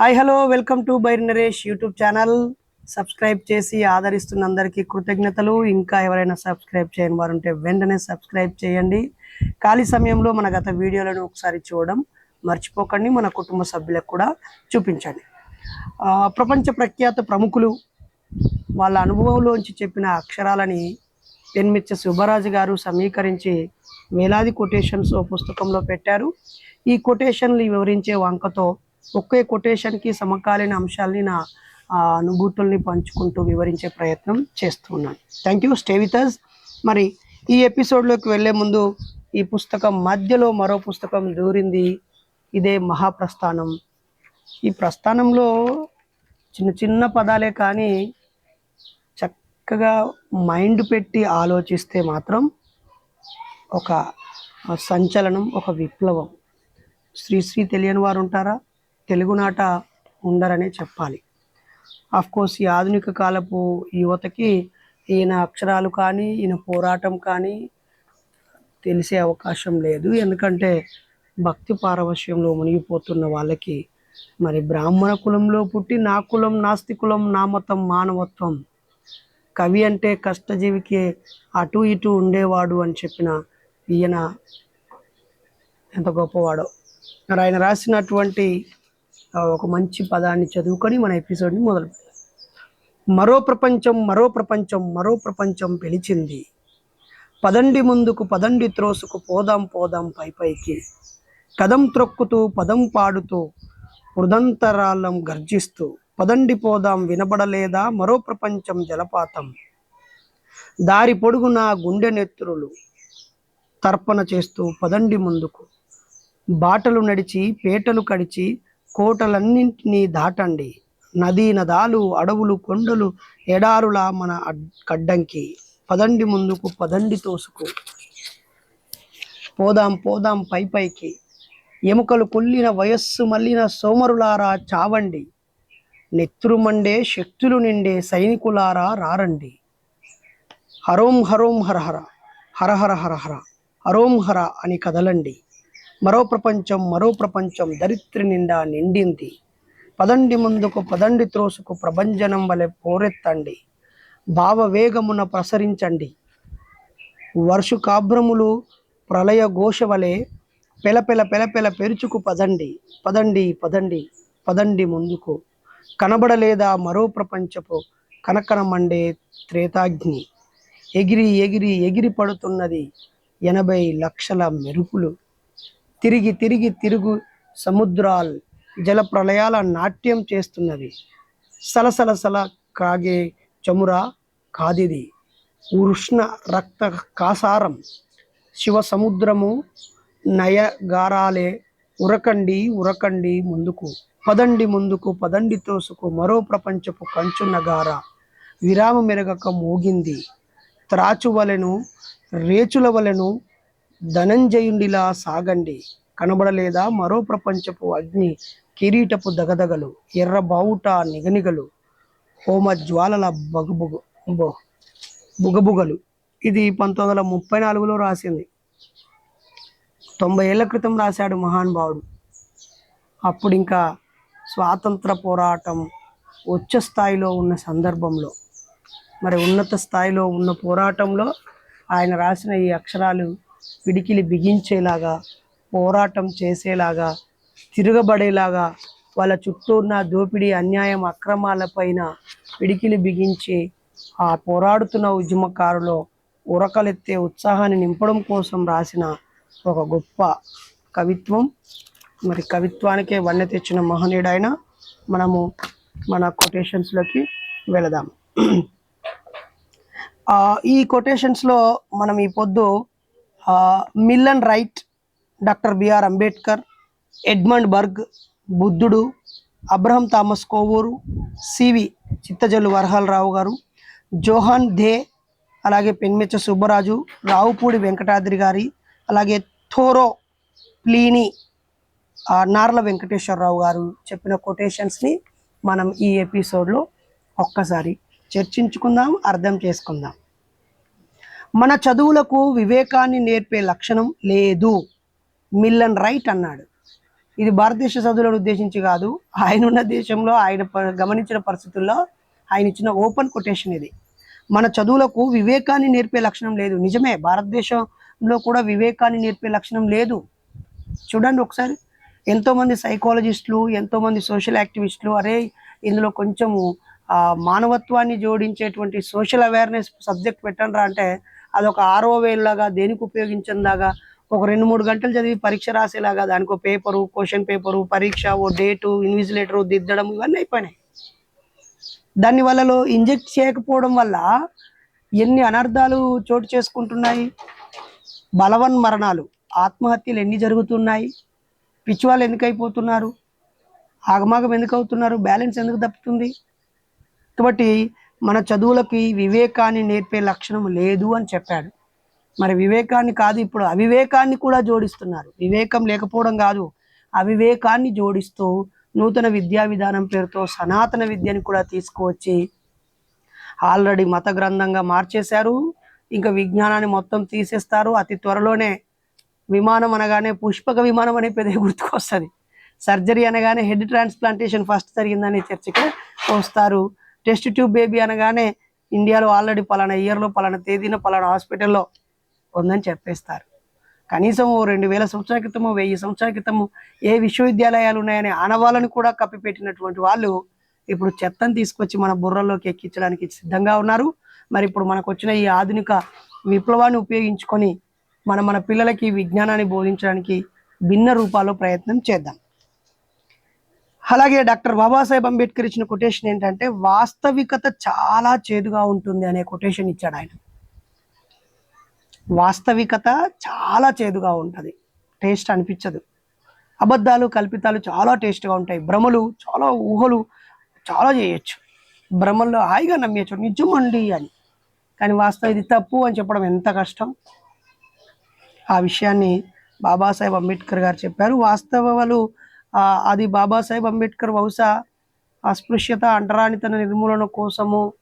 Hi hello welcome to Bair Naresh YouTube channel. Subscribe చేసి ఆదరిస్తున్న అందరికీ కృతజ్ఞతలు. ఇంకా ఎవరైనా సబ్స్క్రైబ్ చేయని వారు ఉంటే వెంటనే సబ్స్క్రైబ్ చేయండి. ఖాళీ సమయంలో మన గత వీడియోలను ఒకసారి చూడడం మర్చిపోకండి. మన కుటుంబ సభ్యులకు కూడా చూపించండి. ప్రపంచ ప్రఖ్యాత ప్రముఖులు వాళ్ళ అనుభవంలోంచి చెప్పిన అక్షరాలని పెన్మిచ్చ సుబ్బరాజు గారు సమీకరించి వేలాది కొటేషన్స్ పుస్తకంలో పెట్టారు. ఈ కొటేషన్లు వివరించే వంకతో ఒకే కొటేషన్కి సమకాలీన అంశాలని నా ఆ, అనుభూతుల్ని పంచుకుంటూ వివరించే ప్రయత్నం చేస్తున్నాను. Thank you stay with us మరి ఈ ఎపిసోడ్లోకి వెళ్ళే ముందు ఈ పుస్తకం మధ్యలో మరో పుస్తకం దూరింది. ఇదే మహాప్రస్థానం. ఈ ప్రస్థానంలో చిన్న చిన్న పదాలే కానీ చక్కగా మైండ్ పెట్టి ఆలోచిస్తే మాత్రం ఒక సంచలనం ఒక విప్లవం. శ్రీశ్రీ తెలియని వారు ఉంటారా? తెలుగునాట ఉండరనే చెప్పాలి. ఆఫ్ కోర్స్ ఈ ఆధునిక కాలపు యువతకి ఈయన అక్షరాలు కానీ ఈయన పోరాటం కానీ తెలిసే అవకాశం లేదు. ఎందుకంటే భక్తి పారవశ్యంలో మునిగిపోతున్న వాళ్ళకి మరి బ్రాహ్మణ కులంలో పుట్టి నా కులం నాస్తి కులం నా మతం మానవత్వం కవి అంటే కష్టజీవికి అటు ఇటు ఉండేవాడు అని చెప్పిన ఈయన ఎంత గొప్పవాడో. మరి ఆయన రాసినటువంటి ఒక మంచి పదాన్ని చదువుకొని మన ఎపిసోడ్ని మొదలు మరో ప్రపంచం మరో ప్రపంచం మరో ప్రపంచం పిలిచింది. పదండి ముందుకు పదండి త్రోసుకు పోదాం పోదాం పై పైకి. కదం త్రొక్కుతూ పదం పాడుతూ హృదంతరాలం గర్జిస్తూ పదండి పోదాం వినబడలేదా? మరో ప్రపంచం జలపాతం. దారి పొడుగున గుండె నెత్తురులు తర్పణ చేస్తూ పదండి ముందుకు. బాటలు నడిచి పేటలు కడిచి కోటలన్నింటినీ దాటండి. నదీ నదాలు అడవులు కొండలు ఎడారుల మన అడ్- కడ్డంకి. పదండి ముందుకు పదండి తోసుకు. పోదాం పోదాం పై పైకి. ఎముకలు కొల్లిన వయస్సు మళ్ళిన సోమరులారా చావండి. నెత్తురు మండే శక్తులు నిండే సైనికులారా రారండి. హరోం హరోం హరహర హరహర హరహర హరోం హర అని కదలండి. మరో ప్రపంచం మరో ప్రపంచం దరిత్రి నిండా నిండింది. పదండి ముందుకు పదండి త్రోసుకు ప్రభంజనం వలె పోరెత్తండి. భావవేగమున ప్రసరించండి. వర్షుకాభ్రములు ప్రళయ ఘోష వలె పెలపెల పెలపెల పెరుచుకు పదండి. పదండి పదండి పదండి ముందుకు. కనబడలేదా మరో ప్రపంచపు కనకనమండే త్రేతాగ్ని. ఎగిరి ఎగిరి ఎగిరి పడుతున్నది ఎనభై లక్షల మెరుపులు. తిరిగి తిరిగి తిరుగు సముద్రాల్ జల ప్రళయాల నాట్యం చేస్తున్నవి సలసలసల కాగే చమురా కాదిది. ఉష్ణ రక్త కాసారం శివ సముద్రము నయగారాలే ఉరకండి ఉరకండి ముందుకు పదండి ముందుకు పదండి తోసుకు మరో ప్రపంచపు కంచు నగార విరామ మెరగక మోగింది. త్రాచు వలెను రేచుల వలెను ధనంజయుండిలా సాగండి. కనబడలేదా మరో ప్రపంచపు అగ్ని? కిరీటపు దగదగలు ఎర్ర బావుట నిగనిగలు హోమ జ్వాలల బగుబుగు బుగబుగలు. ఇది పంతొమ్మిది వందల ముప్పై నాలుగులో రాసింది. తొంభై ఏళ్ళ క్రితం రాశాడు మహానుభావుడు అప్పుడు ఇంకా స్వాతంత్ర పోరాటం ఉచ్చ స్థాయిలో ఉన్న సందర్భంలో మరి ఉన్నత స్థాయిలో ఉన్న పోరాటంలో ఆయన రాసిన ఈ అక్షరాలు పిడికిలి బిగించేలాగా పోరాటం చేసేలాగా తిరగబడేలాగా వాళ్ళ చుట్టూ ఉన్న దోపిడీ అన్యాయం అక్రమాలపైన పిడికిలి బిగించి ఆ పోరాడుతున్న ఉద్యమకారులో ఉరకలెత్తే ఉత్సాహాన్ని నింపడం కోసం రాసిన ఒక గొప్ప కవిత్వం. మరి కవిత్వానికే వన్నె తెచ్చిన మహనీయుడైన మనము మన కొటేషన్స్లోకి వెళదాం. ఈ కొటేషన్స్లో మనం ఈ పొద్దు మిల్లన్ right doctor BR Ambedkar Edmund Burke బుద్ధుడు Abraham Thomas Kovoor CV Chittajallu Varahalarao గారు జోహాన్ దే అలాగే పెన్మెచ్చ సుబ్బరాజు రావుపూడి వెంకటాద్రి గారి అలాగే థోరో ప్లీని నార్ల వెంకటేశ్వరరావు గారు చెప్పిన కొటేషన్స్ని మనం ఈ ఎపిసోడ్లో ఒక్కసారి చర్చించుకుందాం అర్థం చేసుకుందాం. మన చదువులకు వివేకాన్ని నేర్పే లక్షణం లేదు. మిల్లన్ రైట్ అన్నాడు. ఇది భారతదేశ చదువులను ఉద్దేశించి కాదు ఆయన ఉన్న దేశంలో ఆయన గమనించిన పరిస్థితుల్లో ఆయన ఇచ్చిన ఓపెన్ కొటేషన్ ఇది. మన చదువులకు వివేకాన్ని నేర్పే లక్షణం లేదు. నిజమే భారతదేశంలో కూడా వివేకాన్ని నేర్పే లక్షణం లేదు. చూడండి ఒకసారి. ఎంతోమంది సైకాలజిస్టులు ఎంతోమంది సోషల్ యాక్టివిస్టులు అరే ఇందులో కొంచెము మానవత్వాన్ని జోడించేటువంటి సోషల్ అవేర్నెస్ సబ్జెక్ట్ పెట్టండి అంటే అదొక ఆరో వేలులాగా దేనికి ఉపయోగించందాగా ఒక రెండు మూడు గంటలు చదివి పరీక్ష రాసేలాగా దానికి ఒక పేపరు క్వశ్చన్ పేపరు పరీక్ష ఓ డేటు ఇన్విజిలేటరు దిద్దడం ఇవన్నీ అయిపోయినాయి. దాని వల్ల ఇంజెక్ట్ చేయకపోవడం వల్ల ఎన్ని అనర్థాలు చోటు చేసుకుంటున్నాయి? బలవన్ మరణాలు ఆత్మహత్యలు ఎన్ని జరుగుతున్నాయి? పిచ్చివాళ్ళు ఎందుకు అయిపోతున్నారు ఆగమాగం ఎందుకు అవుతున్నారు బ్యాలెన్స్ ఎందుకు తప్పుతుంది? కాబట్టి మన చదువులకి వివేకాన్ని నేర్పే లక్షణం లేదు అని చెప్పాడు. మరి వివేకాన్ని కాదు ఇప్పుడు అవివేకాన్ని కూడా జోడిస్తున్నారు. వివేకం లేకపోవడం కాదు అవివేకాన్ని జోడిస్తూ నూతన విద్యా విధానం పేరుతో సనాతన విద్యని కూడా తీసుకువచ్చి ఆల్రెడీ మత గ్రంథంగా మార్చేశారు. ఇంకా విజ్ఞానాన్ని మొత్తం తీసేస్తారు. అతి త్వరలోనే విమానం అనగానే పుష్పక విమానం అనే పెద్ద గుర్తుకొస్తుంది. సర్జరీ అనగానే హెడ్ ట్రాన్స్ప్లాంటేషన్ ఫస్ట్ జరిగిందనే చర్చకి వస్తారు. టెస్ట్ ట్యూబ్ బేబీ అనగానే ఇండియాలో ఆల్రెడీ పలానా ఇయర్లో పలానా తేదీన పలానా హాస్పిటల్లో ఉందని చెప్పేస్తారు. కనీసం ఓ రెండు వేల సంవత్సరాల క్రితము వెయ్యి సంవత్సరాల క్రితము ఏ విశ్వవిద్యాలయాలు ఉన్నాయని ఆనవాళ్ళని కూడా కప్పిపెట్టినటువంటి వాళ్ళు ఇప్పుడు చెత్తను తీసుకొచ్చి మన బుర్రల్లోకి ఎక్కించడానికి సిద్ధంగా ఉన్నారు. మరి ఇప్పుడు మనకు వచ్చిన ఈ ఆధునిక విప్లవాన్ని ఉపయోగించుకొని మన మన పిల్లలకి విజ్ఞానాన్ని బోధించడానికి భిన్న రూపాల్లో ప్రయత్నం చేద్దాం. అలాగే డాక్టర్ బాబాసాహెబ్ అంబేద్కర్ ఇచ్చిన కొటేషన్ ఏంటంటే వాస్తవికత చాలా చేదుగా ఉంటుంది అనే కొటేషన్ ఇచ్చాడు ఆయన. వాస్తవికత చాలా చేదుగా ఉంటుంది. టేస్ట్ అనిపించదు. అబద్ధాలు కల్పితాలు చాలా టేస్ట్గా ఉంటాయి. భ్రమలు చాలా ఊహలు చాలా చేయొచ్చు. భ్రమల్లో హాయిగా నమ్మేయచ్చు. నిజమండి అని. కానీ వాస్తవం ఇది తప్పు అని చెప్పడం ఎంత కష్టం? ఆ విషయాన్ని బాబాసాహెబ్ అంబేద్కర్ గారు చెప్పారు. వాస్తవాలు అది బాబాసాహెబ్ అంబేద్కర్ బహుశా అస్పృశ్యత అంటరానితన నిర్మూలన కోసము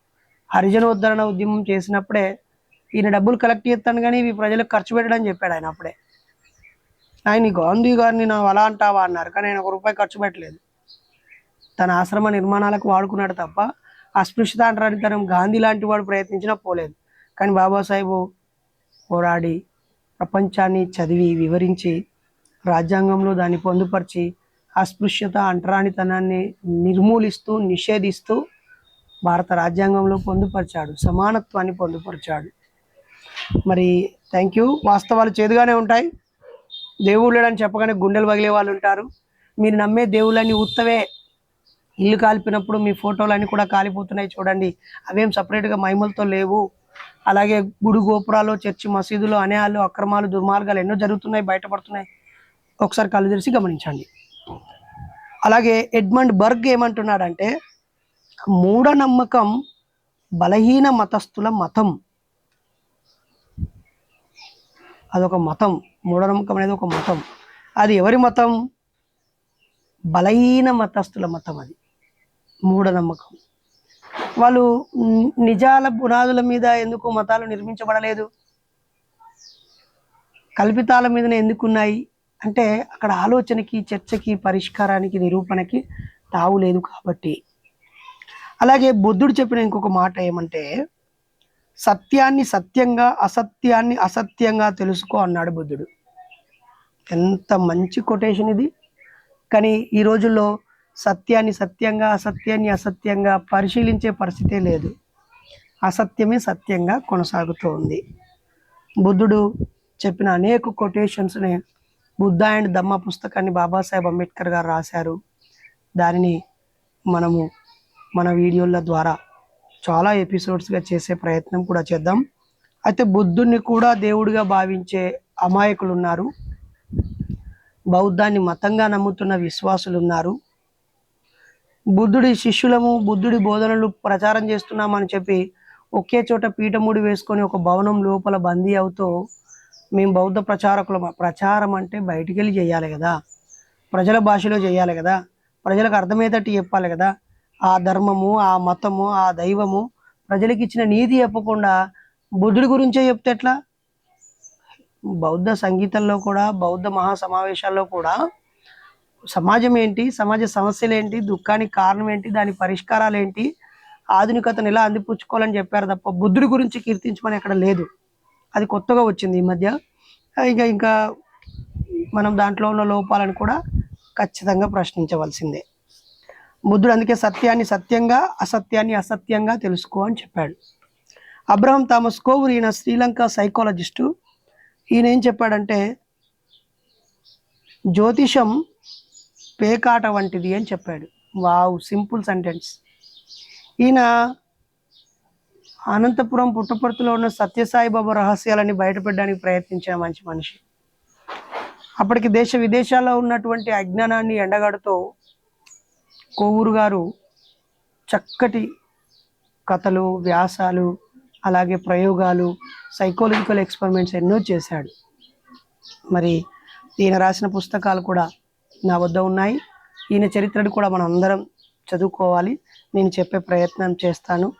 హరిజనోద్ధరణ ఉద్యమం చేసినప్పుడే ఈయన డబ్బులు కలెక్ట్ చేస్తాను కానీ ఇవి ప్రజలకు ఖర్చు పెట్టడం చెప్పాడు ఆయన అప్పుడే. ఆయన ఈ గాంధీ గారిని నా అలా అంటావా అన్నారు. కానీ ఆయన ఒక రూపాయి ఖర్చు పెట్టలేదు. తన ఆశ్రమ నిర్మాణాలకు వాడుకున్నాడు తప్ప అస్పృశ్యత అంటరానితనం గాంధీ లాంటి వాడు ప్రయత్నించినా పోలేదు. కానీ బాబాసాహెబ్ పోరాడి ప్రపంచాన్ని చదివి వివరించి రాజ్యాంగంలో దాన్ని పొందుపరిచి అస్పృశ్యత అంటరానితనాన్ని నిర్మూలిస్తూ నిషేధిస్తూ భారత రాజ్యాంగంలో పొందుపరిచాడు. సమానత్వాన్ని పొందుపరిచాడు. మరి థ్యాంక్ యూ వాస్తవాలు చేదుగానే ఉంటాయి. దేవుడు లేడని చెప్పగానే గుండెలు పగిలే వాళ్ళు ఉంటారు. మీరు నమ్మే దేవుళ్ళని ఉత్తవే. ఇల్లు కాలిపినప్పుడు మీ ఫోటోలన్నీ కూడా కాలిపోతున్నాయి చూడండి. అవేం సపరేట్గా మహిమలతో లేవు. అలాగే గుడి గోపురాలు చర్చి మసీదులు అనేయాలు అక్రమాలు దుర్మార్గాలు ఎన్నో జరుగుతున్నాయి బయటపడుతున్నాయి. ఒకసారి కళ్ళు తెరిచి గమనించండి. అలాగే ఎడ్మండ్ బర్గ్ ఏమంటున్నాడంటే మూఢనమ్మకం బలహీన మతస్థుల మతం. అదొక మతం. మూఢనమ్మకం అనేది ఒక మతం. అది ఎవరి మతం? బలహీన మతస్థుల మతం అది. మూఢనమ్మకం. వాళ్ళు నిజాల పునాదుల మీద ఎందుకు మతాలు నిర్మించబడలేదు? కల్పితాల మీదనే ఎందుకున్నాయి? అంటే అక్కడ ఆలోచనకి చర్చకి పరిష్కారానికి నిరూపణకి తావు లేదు కాబట్టి. అలాగే బుద్ధుడు చెప్పిన ఇంకొక మాట ఏమంటే సత్యాన్ని సత్యంగా అసత్యాన్ని అసత్యంగా తెలుసుకో అన్నాడు బుద్ధుడు. ఎంత మంచి కొటేషన్ ఇది. కానీ ఈ రోజుల్లో సత్యాన్ని సత్యంగా అసత్యాన్ని అసత్యంగా పరిశీలించే పరిస్థితే లేదు. అసత్యమే సత్యంగా కొనసాగుతూ ఉంది బుద్ధుడు చెప్పిన అనేక కొటేషన్స్ని బుద్ధ అండ్ దమ్మ పుస్తకాన్ని బాబాసాహెబ్ అంబేద్కర్ గారు రాశారు. దానిని మనము మన వీడియోల ద్వారా చాలా ఎపిసోడ్స్గా చేసే ప్రయత్నం కూడా చేద్దాం. అయితే బుద్ధుడిని కూడా దేవుడిగా భావించే అమాయకులు ఉన్నారు బౌద్ధాన్ని మతంగా నమ్ముతున్న విశ్వాసులు ఉన్నారు బుద్ధుడి శిష్యులము బుద్ధుడి బోధనలు ప్రచారం చేస్తున్నామని చెప్పి ఒకే చోట పీఠముడి వేసుకొని ఒక భవనం లోపల బందీ అవుతూ మేము బౌద్ధ ప్రచారకులం ప్రచారం అంటే బయటికి వెళ్ళి చేయాలి కదా. ప్రజల భాషలో చేయాలి కదా. ప్రజలకు అర్థమయ్యేటట్టు చెప్పాలి కదా. ఆ ధర్మము ఆ మతము ఆ దైవము ప్రజలకు ఇచ్చిన నీతి చెప్పకుండా బుద్ధుడి గురించే చెప్తే ఎట్లా? బౌద్ధ సంగీతంలో కూడా బౌద్ధ మహా సమావేశాల్లో కూడా సమాజం ఏంటి సమాజ సమస్యలు ఏంటి దుఃఖానికి కారణం ఏంటి దాని పరిష్కారాలు ఏంటి ఆధునికతను ఎలా అందిపుచ్చుకోవాలని చెప్పారు తప్ప బుద్ధుడి గురించి కీర్తించమని అక్కడ లేదు. అది కొత్తగా వచ్చింది ఈ మధ్య. ఇక ఇంకా మనం దాంట్లో ఉన్న లోపాలను కూడా ఖచ్చితంగా ప్రశ్నించవలసిందే. బుద్ధుడు అందుకే సత్యాన్ని సత్యంగా అసత్యాన్ని అసత్యంగా తెలుసుకో అని చెప్పాడు. అబ్రహం థామస్ కోవూర్ ఈయన శ్రీలంక సైకాలజిస్టు. ఈయన ఏం చెప్పాడంటే జ్యోతిషం పేకాట వంటిది అని చెప్పాడు. Wow simple sentence. ఈయన అనంతపురం పుట్టపర్తిలో ఉన్న సత్యసాయిబాబా రహస్యాలని బయటపెట్టడానికి ప్రయత్నించిన మంచి మనిషి. అప్పటికి దేశ విదేశాల్లో ఉన్నటువంటి అజ్ఞానాన్ని ఎండగడుతూ కోవూరు గారు చక్కటి కథలు వ్యాసాలు అలాగే ప్రయోగాలు సైకాలజికల్ ఎక్స్పెరిమెంట్స్ ఎన్నో చేశాడు. మరి ఈయన రాసిన పుస్తకాలు కూడా నా వద్ద ఉన్నాయి. ఈయన చరిత్రను కూడా మనం అందరం చదువుకోవాలి. నేను చెప్పే ప్రయత్నం చేస్తాను.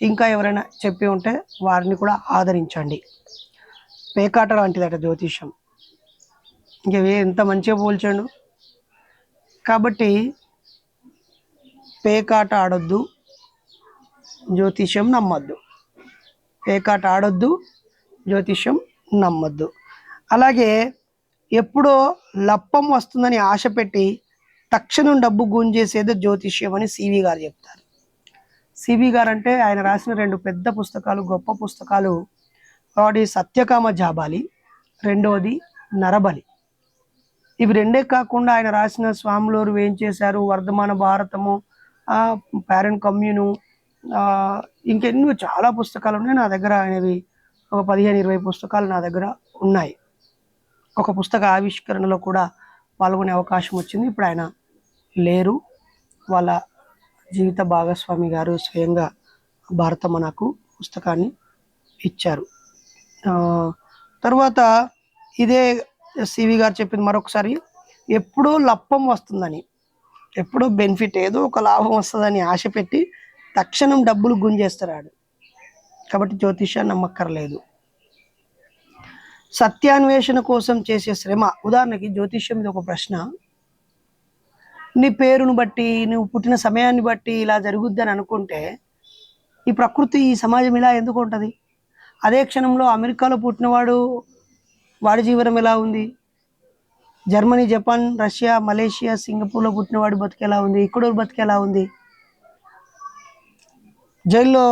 ఇంకా ఎవరైనా చెప్పి ఉంటే వారిని కూడా ఆదరించండి. పేకాట లాంటిదట జ్యోతిష్యం. ఇంకా ఎంత మంచిగా పోల్చాడు. కాబట్టి పేకాట ఆడొద్దు జ్యోతిష్యం నమ్మొద్దు. పేకాట ఆడొద్దు జ్యోతిష్యం నమ్మొద్దు. అలాగే ఎప్పుడో లప్పం వస్తుందని ఆశ పెట్టి తక్షణం డబ్బు గుంజేసేది జ్యోతిష్యం అని సివి గారు చెప్తారు. సివి గారు అంటే ఆయన రాసిన రెండు పెద్ద పుస్తకాలు గొప్ప పుస్తకాలు. ఒకటి సత్యకామ జాబాలి రెండవది నరబలి. ఇవి రెండే కాకుండా ఆయన రాసిన స్వాములోరు ఏం చేశారు? వర్ధమాన భారతము పేరెంట్ కమ్యూను ఇంకెన్నో చాలా పుస్తకాలు ఉన్నాయి నా దగ్గర. ఆయనవి ఒక పదిహేను ఇరవై పుస్తకాలు నా దగ్గర ఉన్నాయి. ఒక పుస్తక ఆవిష్కరణలో కూడా పాల్గొనే అవకాశం వచ్చింది. ఇప్పుడు ఆయన లేరు. వాళ్ళ జీవిత భాగస్వామి గారు స్వయంగా భారతమ్మ నాకు పుస్తకాన్ని ఇచ్చారు. తర్వాత ఇదే సివి గారు చెప్పింది మరొకసారి ఎప్పుడో లప్పం వస్తుందని ఎప్పుడో బెనిఫిట్ ఏదో ఒక లాభం వస్తుందని ఆశ పెట్టి తక్షణం డబ్బులు గుంజేస్తున్నాడు కాబట్టి జ్యోతిష్యాన్ని నమ్మక్కర్లేదు. సత్యాన్వేషణ కోసం చేసే శ్రమ ఉదాహరణకి జ్యోతిష్యం ఇది ఒక ప్రశ్న నీ పేరును బట్టి నువ్వు పుట్టిన సమయాన్ని బట్టి ఇలా జరుగుద్ది అని అనుకుంటే ఈ ప్రకృతి ఈ సమాజం ఇలా ఎందుకు ఉంటుంది? అదే క్షణంలో అమెరికాలో పుట్టినవాడు వాడి జీవనం ఎలా ఉంది? జర్మనీ జపాన్ రష్యా మలేషియా సింగపూర్లో పుట్టినవాడు బతికేలా ఉంది? ఇక్కడ బతికేలా ఉంది? జైల్లో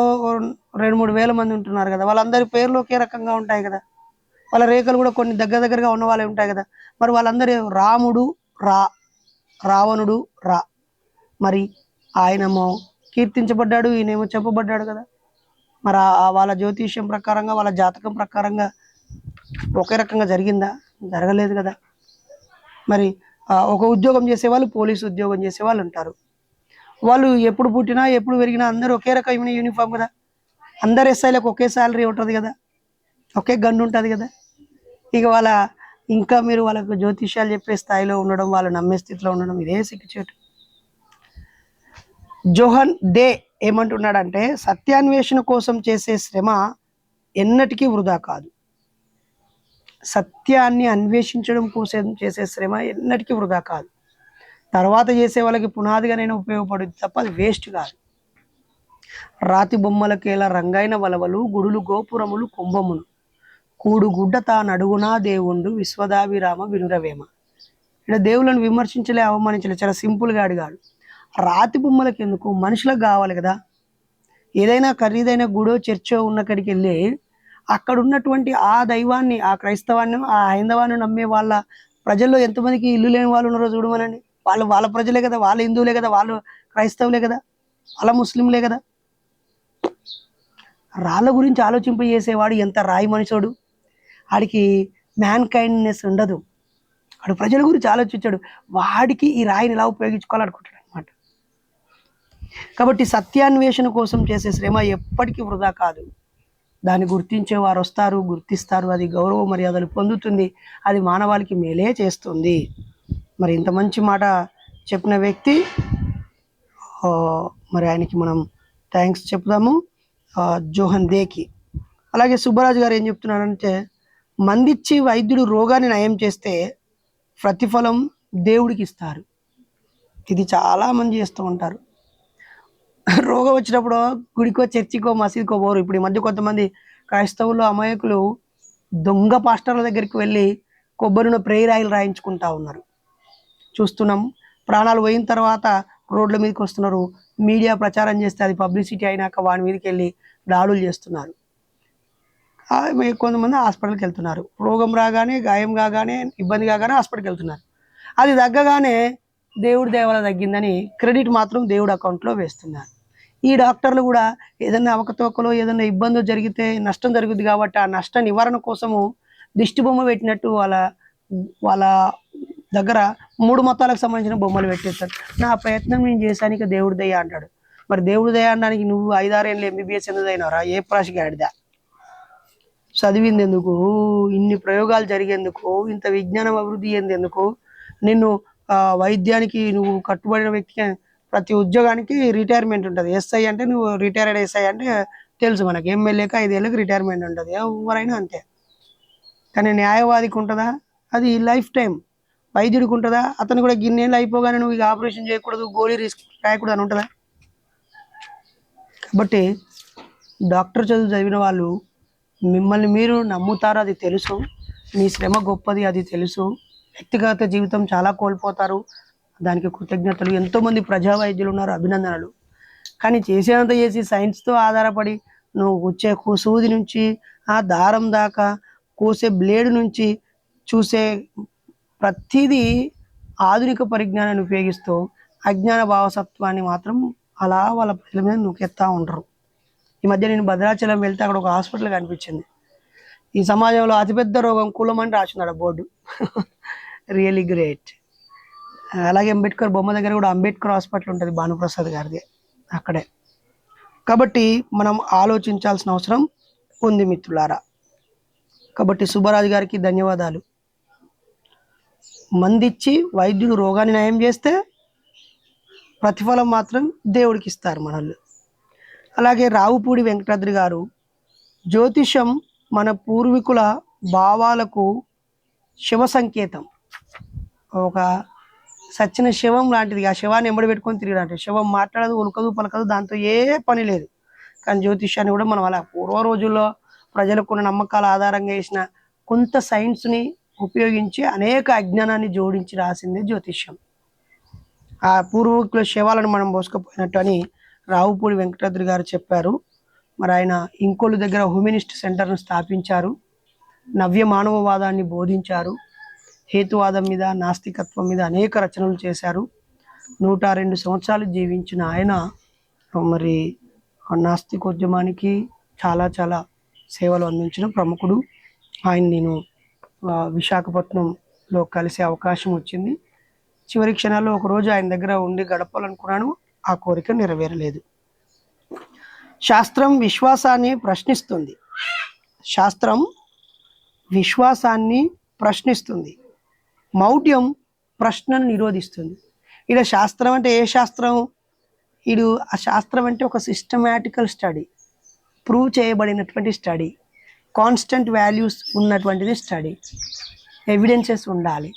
రెండు మూడు వేల మంది ఉంటున్నారు కదా వాళ్ళందరి పేర్లు ఒకే రకంగా ఉంటాయి కదా. వాళ్ళ రేఖలు కూడా కొన్ని దగ్గర దగ్గరగా ఉన్న వాళ్ళే ఉంటాయి కదా. మరి వాళ్ళందరూ రాముడు రా రావణుడు రా. మరి ఆయనేమో కీర్తించబడ్డాడు ఈయనేమో చెప్పబడ్డాడు కదా. మరి ఆ- వాళ్ళ జ్యోతిష్యం ప్రకారంగా వాళ్ళ జాతకం ప్రకారంగా ఒకే రకంగా జరిగిందా? జరగలేదు కదా. మరి ఒక ఉద్యోగం చేసే వాళ్ళు పోలీసు ఉద్యోగం చేసే వాళ్ళు ఉంటారు. వాళ్ళు ఎప్పుడు పుట్టినా ఎప్పుడు పెరిగినా అందరూ ఒకే రకమైన యూనిఫామ్ కదా. అందరు ఎస్ఐలకు ఒకే శాలరీ ఉంటుంది కదా. ఒకే గన్ను ఉంటుంది కదా. ఇక వాళ్ళ ఇంకా మీరు వాళ్ళకు జ్యోతిష్యాలు చెప్పే స్థాయిలో ఉండడం వాళ్ళు నమ్మే స్థితిలో ఉండడం ఇదే సిగ్గుచేటు. జోహన్ డే ఏమంటున్నాడంటే సత్యాన్వేషణ కోసం చేసే శ్రమ ఎన్నటికీ వృధా కాదు. సత్యాన్ని అన్వేషించడం కోసం చేసే శ్రమ ఎన్నటికీ వృధా కాదు. తర్వాత చేసే వాళ్ళకి పునాదిగానైనా ఉపయోగపడుద్ది తప్ప అది వేస్ట్ కాదు. రాతి బొమ్మలకేలా రంగైన వలవలు గుడులు గోపురములు కుంభములు. కూడు గుడ్డ తానడుగునా దేవుండు విశ్వదాభిరామ వినురవేమ. ఇక్కడ దేవులను విమర్శించలే అవమానించలే చాలా సింపుల్గా అడిగాడు. రాతి బొమ్మలకి ఎందుకు? మనుషులకు కావాలి కదా. ఏదైనా ఖరీదైన గుడో చర్చో ఉన్నక్కడికి వెళ్ళి అక్కడ ఉన్నటువంటి ఆ దైవాన్ని ఆ క్రైస్తవాన్ని ఆ హైందవాన్ని నమ్మే వాళ్ళ ప్రజల్లో ఎంతమందికి ఇల్లు లేని వాళ్ళు ఉన్నారో చూడమనండి వాళ్ళు వాళ్ళ ప్రజలే కదా వాళ్ళ హిందువులే కదా వాళ్ళు క్రైస్తవులే కదా వాళ్ళ ముస్లింలే కదా. రాళ్ళ గురించి ఆలోచింప చేసేవాడు ఎంత రాయి మనుషుడు? వాడికి మ్యాన్ కైండ్నెస్ ఉండదు. వాడు ప్రజల గురించి ఆలోచించాడు. వాడికి ఈ రాయిని ఎలా ఉపయోగించుకోవాలనుకుంటాడు అనమాట కాబట్టి సత్యాన్వేషణ కోసం చేసే శ్రమ ఎప్పటికీ వృధా కాదు. దాన్ని గుర్తించే వారు వస్తారు గుర్తిస్తారు. అది గౌరవ మర్యాదలు పొందుతుంది. అది మానవాళికి మేలే చేస్తుంది. మరి ఇంత మంచి మాట చెప్పిన వ్యక్తి మరి ఆయనకి మనం థ్యాంక్స్ చెప్దాము. జోహన్ దేకి. అలాగే సుబ్బరాజు గారు ఏం చెప్తున్నారంటే మందిచ్చి వైద్యుడు రోగాన్ని నయం చేస్తే ప్రతిఫలం దేవుడికి ఇస్తారు ఇది చాలామంది చేస్తూ ఉంటారు. రోగం వచ్చినప్పుడు గుడికో చర్చికో మసీదుకో పోరు. ఇప్పుడు ఈ మధ్య కొంతమంది క్రైస్తవులు అమాయకులు దొంగ పాస్టర్ల దగ్గరికి వెళ్ళి కొబ్బరిన నూనె ప్రేయర్ ఆయిల్ రాయించుకుంటా ఉన్నారు. చూస్తున్నాం ప్రాణాలు పోయిన తర్వాత రోడ్ల మీదకి వస్తున్నారు. మీడియా ప్రచారం చేస్తే అది పబ్లిసిటీ అయినాక వాడి మీదకి వెళ్ళి దాడులు చేస్తున్నారు. కొంతమంది హాస్పిటల్కి వెళ్తున్నారు. రోగం రాగానే గాయం కాగానే ఇబ్బంది కాగానే హాస్పిటల్కి వెళ్తున్నారు. అది తగ్గగానే దేవుడి దేవాల తగ్గిందని క్రెడిట్ మాత్రం దేవుడి అకౌంట్లో వేస్తున్నారు. ఈ డాక్టర్లు కూడా ఏదైనా అవకతవకలో ఏదైనా ఇబ్బంది జరిగితే నష్టం జరుగుద్ది కాబట్టి ఆ నష్ట నివారణ కోసము దిష్టి బొమ్మ పెట్టినట్టు వాళ్ళ వాళ్ళ దగ్గర మూడు మతాలకు సంబంధించిన బొమ్మలు పెట్టేస్తారు. నా ప్రయత్నం నేను చేశానికి దేవుడి దయ అంటాడు. మరి దేవుడి దయ అనడానికి నువ్వు ఐదారేళ్ళు ఎంబీబీఎస్ ఎందుకు అయినవరా? ఏ ప్రాషికి ఆడిదా చదివింది ఎందుకు ఇన్ని ప్రయోగాలు జరిగేందుకు? ఇంత విజ్ఞానం అభివృద్ధి ఎందుకు నిన్ను వైద్యానికి నువ్వు కట్టుబడిన వ్యక్తి ప్రతి ఉద్యోగానికి రిటైర్మెంట్ ఉంటుంది. ఎస్ఐ అంటే నువ్వు రిటైర్డ్ ఎస్ఐ అంటే తెలుసు మనకి. ఎమ్మెల్యేకి ఐదేళ్ళకి రిటైర్మెంట్ ఉంటుంది. ఎవరైనా అంతే. కానీ న్యాయవాదికి ఉంటుందా? అది లైఫ్ టైం వైద్యుడికి ఉంటుందా? అతను కూడా గిన్నెళ్ళు అయిపోగానే నువ్వు ఇక ఆపరేషన్ చేయకూడదు గోళీ రిస్క్ రాయకూడదు అని ఉంటుందా? కాబట్టి డాక్టర్ చదువు చదివిన వాళ్ళు మిమ్మల్ని మీరు నమ్ముతారు అది తెలుసు. మీ శ్రమ గొప్పది అది తెలుసు. వ్యక్తిగత జీవితం చాలా కోల్పోతారు. దానికి కృతజ్ఞతలు. ఎంతోమంది ప్రజా వైద్యులు ఉన్నారు అభినందనలు. కానీ చేసేంత చేసి సైన్స్తో ఆధారపడి నువ్వు వచ్చే కు- సూది నుంచి ఆ దారం దాకా కోసే బ్లేడ్ నుంచి చూసే ప్రతిదీ ఆధునిక పరిజ్ఞానాన్ని ఉపయోగిస్తూ అజ్ఞాన భావసత్వాన్ని మాత్రం అలా వాళ్ళ ప్రజల మీద నూకెత్తా ఉంటారు ఈ మధ్య నేను భద్రాచలం వెళ్తే అక్కడ ఒక హాస్పిటల్ కనిపించింది. ఈ సమాజంలో అతిపెద్ద రోగం కులం అని రాసినాడు బోర్డు. రియలీ గ్రేట్ అలాగే అంబేద్కర్ బొమ్మ దగ్గర కూడా అంబేద్కర్ హాస్పిటల్ ఉంటుంది భానుప్రసాద్ గారిది అక్కడే. కాబట్టి మనం ఆలోచించాల్సిన అవసరం ఉంది మిత్రులారా. కాబట్టి సుబ్బరాజు గారికి ధన్యవాదాలు. మందిచ్చి వైద్యుడు రోగాన్ని నయం చేస్తే ప్రతిఫలం మాత్రం దేవుడికి ఇస్తారు మనల్ని. అలాగే రావుపూడి వెంకటాద్రి గారు జ్యోతిషం మన పూర్వీకుల భావాలకు శివ సంకేతం. ఒక సచ్చిన శివం లాంటిది. ఆ శివాన్ని ఎంబడి పెట్టుకొని తిరిగినట్టు శివం మాట్లాడదు ఉలకదు పలకదు దాంతో ఏ పని లేదు. కానీ జ్యోతిష్యాన్ని కూడా మనం అలా పూర్వ రోజుల్లో ప్రజలకు ఉన్న నమ్మకాల ఆధారంగా వేసిన కొంత సైన్స్ని ఉపయోగించి అనేక అజ్ఞానాన్ని జోడించి రాసింది జ్యోతిష్యం. ఆ పూర్వీకుల శవాలను మనం మోసుకుపోయినట్టు అని రావుపూడి వెంకటాద్రి గారు చెప్పారు. మరి ఆయన ఇంకోలు దగ్గర హ్యూమనిస్ట్ సెంటర్ను స్థాపించారు. నవ్య మానవవాదాన్ని బోధించారు. హేతువాదం మీద నాస్తికత్వం మీద అనేక రచనలు చేశారు. నూట రెండు సంవత్సరాలు జీవించిన ఆయన మరి నాస్తికోద్యమానికి చాలా చాలా సేవలు అందించిన ప్రముఖుడు. ఆయన నేను విశాఖపట్నంలో కలిసే అవకాశం వచ్చింది. చివరి క్షణాల్లో ఒకరోజు ఆయన దగ్గర ఉండి గడపాలనుకున్నాను. ఆ కోరిక నెరవేరలేదు. శాస్త్రం విశ్వాసాన్ని ప్రశ్నిస్తుంది. శాస్త్రం విశ్వాసాన్ని ప్రశ్నిస్తుంది. మౌఢ్యం ప్రశ్నను నిరోధిస్తుంది. ఇక్కడ శాస్త్రం అంటే ఏ శాస్త్రం? ఇడు ఆ శాస్త్రం అంటే ఒక సిస్టమాటికల్ స్టడీ ప్రూవ్ చేయబడినటువంటి స్టడీ కాన్స్టెంట్ వాల్యూస్ ఉన్నటువంటిది స్టడీ ఎవిడెన్సెస్ ఉండాలి.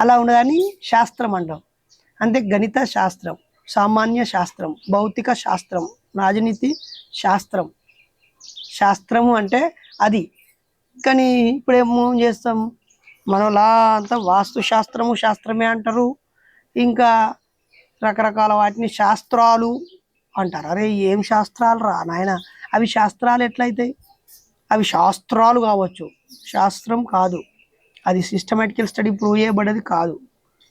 అలా ఉండదని శాస్త్రం అంటాం అంటే గణిత శాస్త్రం. సామాన్య శాస్త్రం భౌతిక శాస్త్రం రాజనీతి శాస్త్రం. శాస్త్రము అంటే అది. కానీ ఇప్పుడు ఏమో చేస్తాం? మనలా అంతా వాస్తు శాస్త్రము శాస్త్రమే అంటారు. ఇంకా రకరకాల వాటిని శాస్త్రాలు అంటారు. అరే ఏం శాస్త్రాలు రా నాయన. అవి శాస్త్రాలు ఎట్లయితాయి? అవి శాస్త్రాలు కావచ్చు. శాస్త్రం కాదు. అది సిస్టమేటికల్ స్టడీ ప్రూవ్ చేయబడేది కాదు.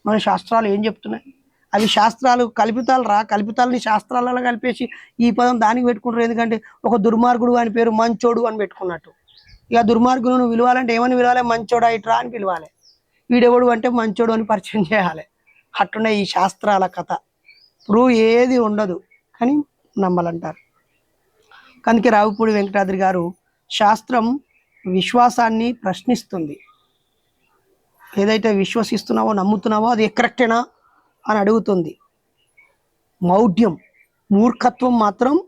మన శాస్త్రాలు ఏం చెప్తున్నాయి? అవి శాస్త్రాలు కల్పితాలు రా. కల్పితాలని శాస్త్రాలలో కలిపేసి ఈ పదం దానికి పెట్టుకుంటారు. ఎందుకంటే ఒక దుర్మార్గుడు అని పేరు మంచోడు అని పెట్టుకున్నట్టు. ఇక దుర్మార్గుడు నువ్వు పిలవాలంటే ఏమని విలువాలి? మంచోడా ఇట్రా అని పిలవాలి. వీడెవడు అంటే మంచోడు అని పరిచయం చేయాలి. అట్టునే ఈ శాస్త్రాల కథ. ప్రూవ్ ఏది ఉండదు కానీ నమ్మాలంటారు. కనుక రావుపూడి వెంకటాద్రి గారు శాస్త్రం విశ్వాసాన్ని ప్రశ్నిస్తుంది. ఏదైతే విశ్వసిస్తున్నావో నమ్ముతున్నావో అది కరెక్టేనా అని అడుగుతుంది. మౌఢ్యం మూర్ఖత్వం మాత్రం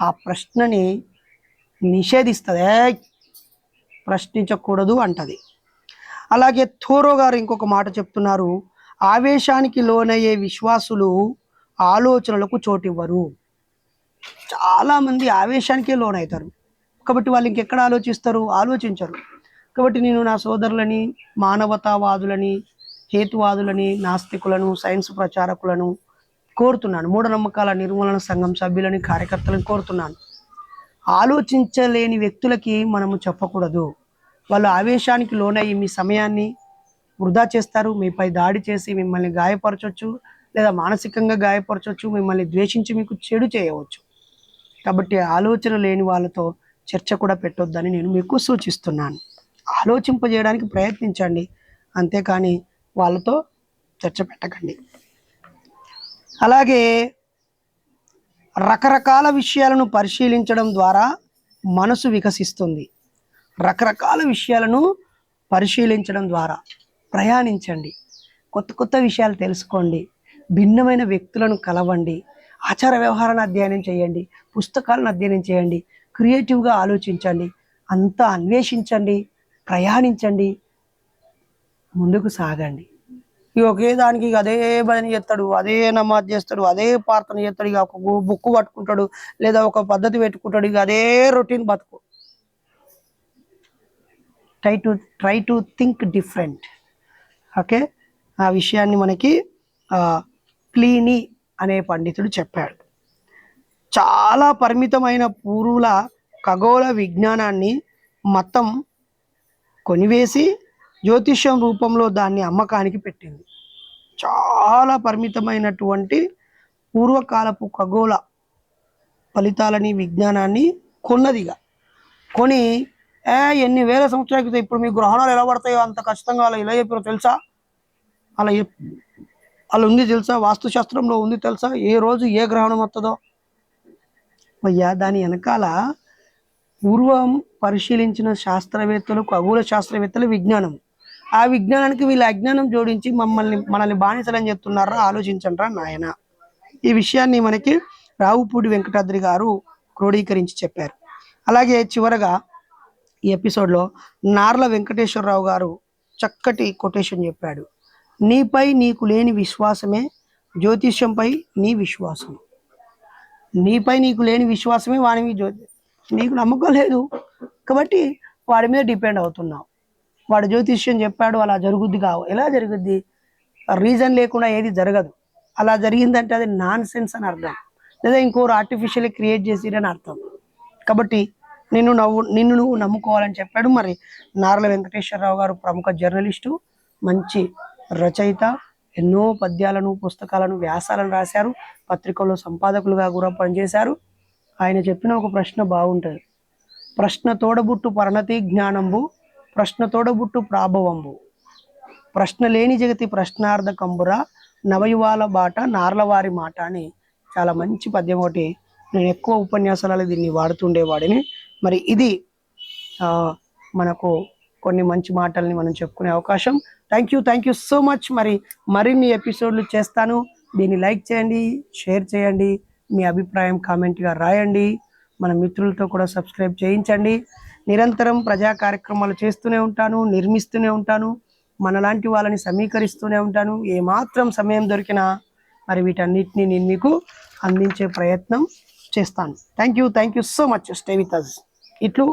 ఆ ప్రశ్నని నిషేధిస్తుంది. ప్రశ్నించకూడదు అంటది. అలాగే థోరో గారు ఇంకొక మాట చెప్తున్నారు. ఆవేశానికి లోనయ్యే విశ్వాసులు ఆలోచనలకు చోటివ్వరు. చాలామంది ఆవేశానికే లోనవుతారు. కాబట్టి వాళ్ళు ఇంకెక్కడ ఆలోచిస్తారు? ఆలోచించరు. కాబట్టి నేను నా సోదరులని మానవతావాదులని హేతువాదులని నాస్తికులను సైన్స్ ప్రచారకులను కోరుతున్నాను. మూఢనమ్మకాల నిర్మూలన సంఘం సభ్యులని కార్యకర్తలను కోరుతున్నాను. ఆలోచించలేని వ్యక్తులకి మనము చెప్పకూడదు. వాళ్ళు ఆవేశానికి లోనయ్యి మీ సమయాన్ని వృధా చేస్తారు. మీపై దాడి చేసి మిమ్మల్ని గాయపరచవచ్చు లేదా మానసికంగా గాయపరచవచ్చు మిమ్మల్ని ద్వేషించి మీకు చెడు చేయవచ్చు. కాబట్టి ఆలోచన లేని వాళ్ళతో చర్చ కూడా పెట్టొద్దని నేను మీకు సూచిస్తున్నాను. ఆలోచింపజేయడానికి ప్రయత్నించండి. అంతేకాని వాళ్ళతో చర్చ పెట్టకండి. అలాగే రకరకాల విషయాలను పరిశీలించడం ద్వారా మనసు వికసిస్తుంది. రకరకాల విషయాలను పరిశీలించడం ద్వారా ప్రయాణించండి. కొత్త కొత్త విషయాలు తెలుసుకోండి. భిన్నమైన వ్యక్తులను కలవండి. ఆచార వ్యవహారాన్ని అధ్యయనం చేయండి. పుస్తకాలను అధ్యయనం చేయండి. క్రియేటివ్గా ఆలోచించండి. అంతా అన్వేషించండి. ప్రయాణించండి. ముందుకు సాగండి. ఇక ఒకే దానికి ఇక అదే భజన చేస్తాడు అదే నమాజ్ చేస్తాడు అదే ప్రార్థన చేస్తాడు ఇక ఒక బుక్ పట్టుకుంటాడు లేదా ఒక పద్ధతి పెట్టుకుంటాడు ఇక అదే రొటీన్ బతుకు. Try to try to think different okay ఆ విషయాన్ని మనకి క్లీని అనే పండితుడు చెప్పాడు. చాలా పరిమితమైన పూర్వుల ఖగోళ విజ్ఞానాన్ని మతం కొనివేసి జ్యోతిష్యం రూపంలో దాన్ని అమ్మకానికి పెట్టింది. చాలా పరిమితమైనటువంటి పూర్వకాలపు ఖగోళ ఫలితాలని విజ్ఞానాన్ని కొన్నదిగా కొని ఏ ఎన్ని వేల సంవత్సరాల క్రితం ఇప్పుడు మీ గ్రహణాలు ఎలా పడతాయో అంత ఖచ్చితంగా అలా ఇలా చెప్పారో తెలుసా? అలా అలా ఉంది తెలుసా? వాస్తుశాస్త్రంలో ఉంది తెలుసా? ఏ రోజు ఏ గ్రహణం వస్తుందో అయ్యా దాని వెనకాల పూర్వం పరిశీలించిన శాస్త్రవేత్తలు ఖగోళ శాస్త్రవేత్తలు విజ్ఞానం. ఆ విజ్ఞానానికి వీళ్ళ అజ్ఞానం జోడించి మమ్మల్ని మనల్ని బానిసలని చెప్తున్నారా? ఆలోచించండిరా నాయన. ఈ విషయాన్ని మనకి రావుపూడి వెంకటాద్రి గారు క్రోడీకరించి చెప్పారు. అలాగే చివరగా ఈ ఎపిసోడ్లో నార్ల వెంకటేశ్వరరావు గారు చక్కటి కొటేషన్ చెప్పాడు. నీపై నీకు లేని విశ్వాసమే జ్యోతిష్యంపై నీ విశ్వాసం. నీపై నీకు లేని విశ్వాసమే వాని మీద జ్యోతి నీకు నమ్మకం లేదు కాబట్టి వాడి మీద డిపెండ్ అవుతున్నావు. వాడు జ్యోతిష్యం చెప్పాడు అలా జరుగుద్ది కావు. ఎలా జరుగుద్ది? రీజన్ లేకుండా ఏది జరగదు. అలా జరిగిందంటే అది నాన్ సెన్స్ అని అర్థం. లేదా ఇంకోరు ఆర్టిఫిషియల్ క్రియేట్ చేసిరని అర్థం. కాబట్టి నిన్ను నవ్వు నిన్ను నువ్వు నమ్ముకోవాలని చెప్పాడు మరి నారల వెంకటేశ్వరరావు గారు ప్రముఖ జర్నలిస్టు మంచి రచయిత ఎన్నో పద్యాలను పుస్తకాలను వ్యాసాలను రాశారు. పత్రికల్లో సంపాదకులుగా కూడా పనిచేశారు. ఆయన చెప్పిన ఒక ప్రశ్న బాగుంటుంది. ప్రశ్న తోడబుట్టు పరణతి జ్ఞానంబు ప్రశ్న తోడబుట్టు ప్రాభవంబు. ప్రశ్న లేని జగతి ప్రశ్నార్థ కంబుర నవయువాల బాట నార్లవారి మాట అని చాలా మంచి పద్యం ఒకటి. నేను ఎక్కువ ఉపన్యాసాలలో దీన్ని వాడుతుండేవాడిని. మరి ఇది మనకు కొన్ని మంచి మాటల్ని మనం చెప్పుకునే అవకాశం. Thank you thank you so much మరి మరిన్ని ఎపిసోడ్లు చేస్తాను. దీన్ని లైక్ చేయండి షేర్ చేయండి మీ అభిప్రాయం కామెంట్గా రాయండి. మన మిత్రులతో కూడా సబ్స్క్రైబ్ చేయించండి. నిరంతరం ప్రజా కార్యక్రమాలు చేస్తూనే ఉంటాను నిర్మిస్తూనే ఉంటాను మనలాంటి వాళ్ళని సమీకరిస్తూనే ఉంటాను. ఏమాత్రం సమయం దొరికినా మరి వీటన్నిటిని నేను మీకు అందించే ప్రయత్నం చేస్తాను. Thank you thank you so much stay with us ఇట్లు